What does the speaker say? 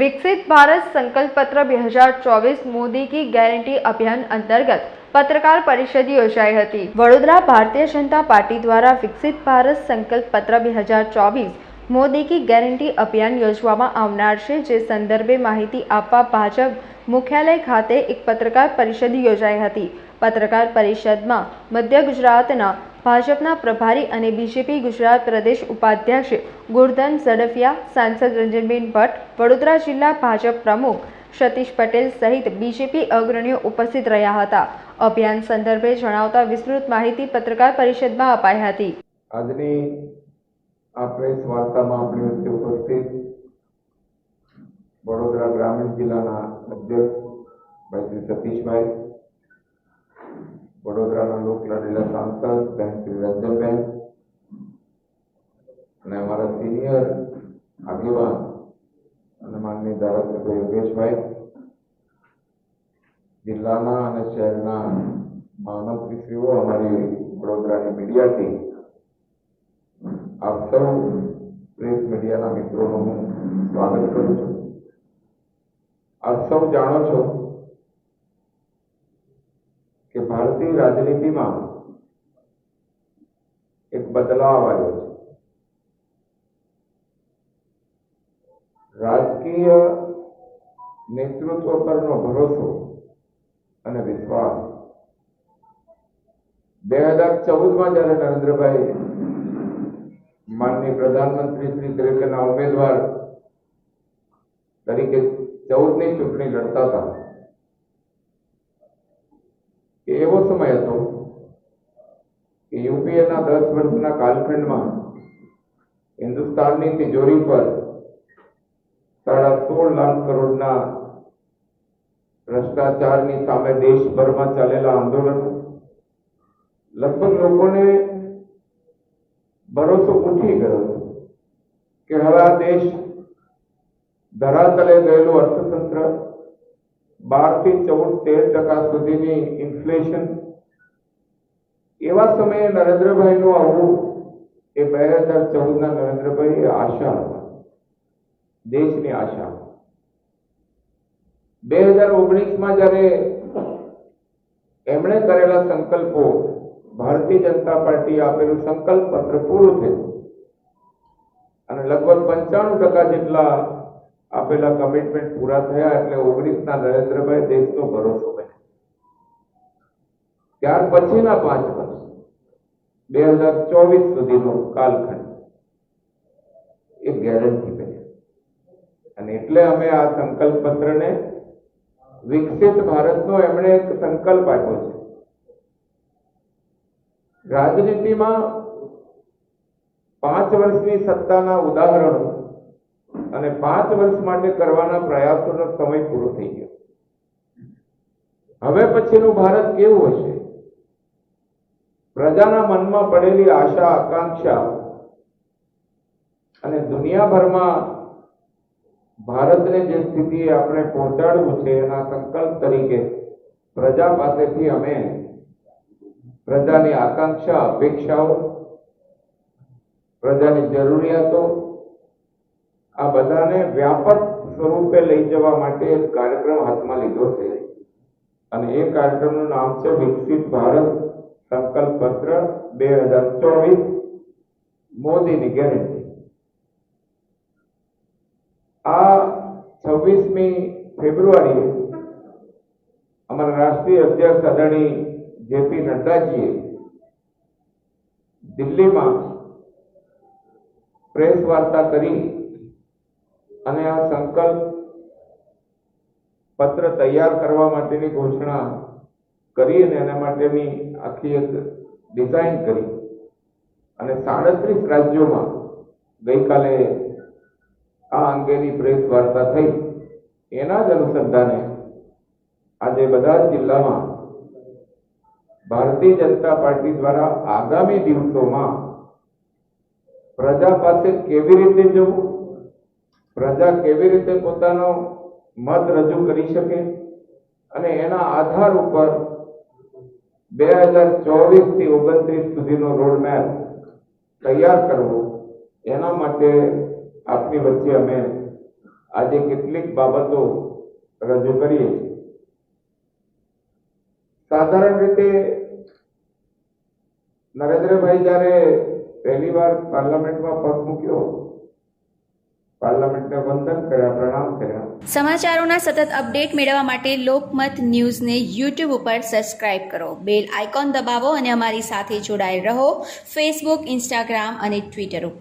વિકસિત ભારત સંકલ્પપત્ર બે હજાર ચોવીસ મોદી કી ગેરંટી અભિયાન અંતર્ગત પત્રકાર પરિષદ યોજાઈ હતી. વડોદરા ભારતીય જનતા પાર્ટી દ્વારા વિકસિત ભારત સંકલ્પ પત્ર બે હજાર ચોવીસ મોદી કી ગેરંટી અભિયાન યોજવામાં આવનાર છે. જે સંદર્ભે માહિતી આપવા ભાજપ મુખ્યાલય ખાતે એક પત્રકાર પરિષદ યોજાઈ હતી. પત્રકાર પરિષદમાં મધ્ય ગુજરાતના ભાજપના પ્રભારી અને બીજેપી ગુજરાત પ્રદેશ ઉપાધ્યક્ષ ગુરધન ઝડફિયા સાંસદ રંજનબેન ભટ્ટ, વડોદરા જિલ્લા ભાજપ પ્રમુખ સતીશ પટેલ સહિત બીજેપી અગ્રણીઓ ઉપસ્થિત રહ્યા હતા. અભિયાન સંદર્ભે જણાવતા વિસ્તૃત માહિતી પત્રકાર પરિષદમાં અપાઈ હતી. આજની આ પ્રેસ વાર્તામાં આપણી વચ્ચે ઉપસ્થિત વડોદરા ગ્રામીણ જિલ્લાના અધ્યક્ષ ભાઈ સતીશભાઈ વડોદરાના લોકલાડીલા સાંસદ બહેન શ્રી રંજનબેન અને અમારા સિનિયર આગેવાન અને માનની ધારાસભ્ય યોગેશભાઈ, જિલ્લાના અને શહેરના મહામંત્રીશ્રીઓ, અમારી વડોદરાની મીડિયા ટીમ, આપ સૌ પ્રેસ મીડિયાના મિત્રોનું હું સ્વાગત કરું છું. આપ સૌ જાણો છો કે ભારતીય રાજનીતિમાં એક બદલાવ આવ્યો છે. રાજકીય નેતૃત્વ પરનો ભરોસો અને વિશ્વાસ. બે હજાર ચૌદમાં જ્યારે નરેન્દ્રભાઈ માનની પ્રધાનમંત્રી શ્રી તરીકેના ઉમેદવાર તરીકે ચૌદની ચૂંટણી લડતા હતા એ એવો સમય હતો કે યુપીએના દસ વર્ષના કાલખંડમાં હિન્દુસ્તાનની તિજોરી પર સાડા સોળ લાખ કરોડના ભ્રષ્ટાચારની સામે દેશભરમાં ચાલેલા આંદોલનો લગભગ લોકોને ભરોસો ઉઠી ગયો કે હવે આ દેશ ધરાતલે ગયેલું અર્થતંત્ર બારથી ચૌદ તેર ટકા સુધીની ઇન્ફ્લેશન એવા સમયે નરેન્દ્રભાઈનું આવવું એ બે હજાર ચૌદના નરેન્દ્રભાઈ આશા હતા દેશની આશા બે હજાર ઓગણીસમાં જ્યારે એમણે કરેલા સંકલ્પો, ભારતીય જનતા પાર્ટીએ આપેલું સંકલ્પ પત્ર પૂરું થયું, અને લગભગ પંચાણું ટકા જેટલા આપેલા કમિટમેન્ટ પૂરા થયા એટલે ઓગણીસના નરેન્દ્રભાઈ દેશનો ભરોસો બન્યા. ત્યાર પછીના પાંચ વર્ષ, બે હજાર ચોવીસ સુધીનો કાલખંડ એ ગેરંટી બન્યા. અને એટલે અમે આ સંકલ્પ પત્રને વિકસિત ભારતનો એમણે એક સંકલ્પ આપ્યો છે. રાજનીતિમાં પાંચ વર્ષની સત્તાના ઉદાહરણો અને પાંચ વર્ષ માટે કરવાના પ્રયાસોનો સમય પૂરો થઈ ગયો. હવે પછીનું ભારત કેવું હશે? પ્રજાના મનમાં પડેલી આશા, આકાંક્ષા અને દુનિયાભરમાં ભારતને જે સ્થિતિએ આપણે પહોંચાડવું છે એના સંકલ્પ તરીકે પ્રજા પાસેથી અમે પ્રજાની આકાંક્ષા, અપેક્ષાઓ, પ્રજાની જરૂરિયાતો આ બધાને વ્યાપક સ્વરૂપે લઈ જવા માટે એક કાર્યક્રમ હાથમાં લીધો છે. અને એ કાર્યક્રમનું નામ છે વિકસિત ભારત સંકલ્પ પત્ર બે હજાર ચોવીસ મોદીની ગેરંટી. આ છવ્વીસમી ફેબ્રુઆરીએ અમારા રાષ્ટ્રીય અધ્યક્ષ અદાણી જેપી નડ્ડાજીએ દિલ્હીમાં પ્રેસ વાર્તા કરી અને આ સંકલ્પ પત્ર તૈયાર કરવા માટેની ઘોષણા કરી અને એના માટેની આખી એક ડિઝાઇન કરી. અને સાડત્રીસ રાજ્યોમાં ગઈકાલે આ અંગેની પ્રેસ વાર્તા થઈ. એના જ અનુસંધાને આજે બધા જિલ્લામાં ભારતીય જનતા પાર્ટી દ્વારા આગામી દિવસોમાં પ્રજા પાસે કેવી રીતે જવું? પ્રજા કેવી રીતે પોતાનો મત રજૂ કરી શકે? અને એના આધાર ઉપર બે હજાર ચોવીસથી ઓગણત્રીસ સુધીનો રોડમેપ તૈયાર કરવો, એના માટે આપની વચ્ચે અમે આજે કેટલીક બાબતો રજૂ કરીએ છીએ. સાધારણ રીતે નરેન્દ્રભાઈ જ્યારે પહેલી વાર પાર્લામેન્ટમાં પગ મૂક્યો પાર્લામેન્ટને વંદન કર્યા, પ્રણામ કર્યા. સમાચારોના સતત અપડેટ મેળવવા માટે લોકમત ન્યૂઝને યુટ્યુબ ઉપર સબસ્ક્રાઇબ કરો. બેલ આઇકોન દબાવો અને અમારી સાથે જોડાયેલ રહો ફેસબુક, ઇન્સ્ટાગ્રામ અને ટ્વિટર ઉપર.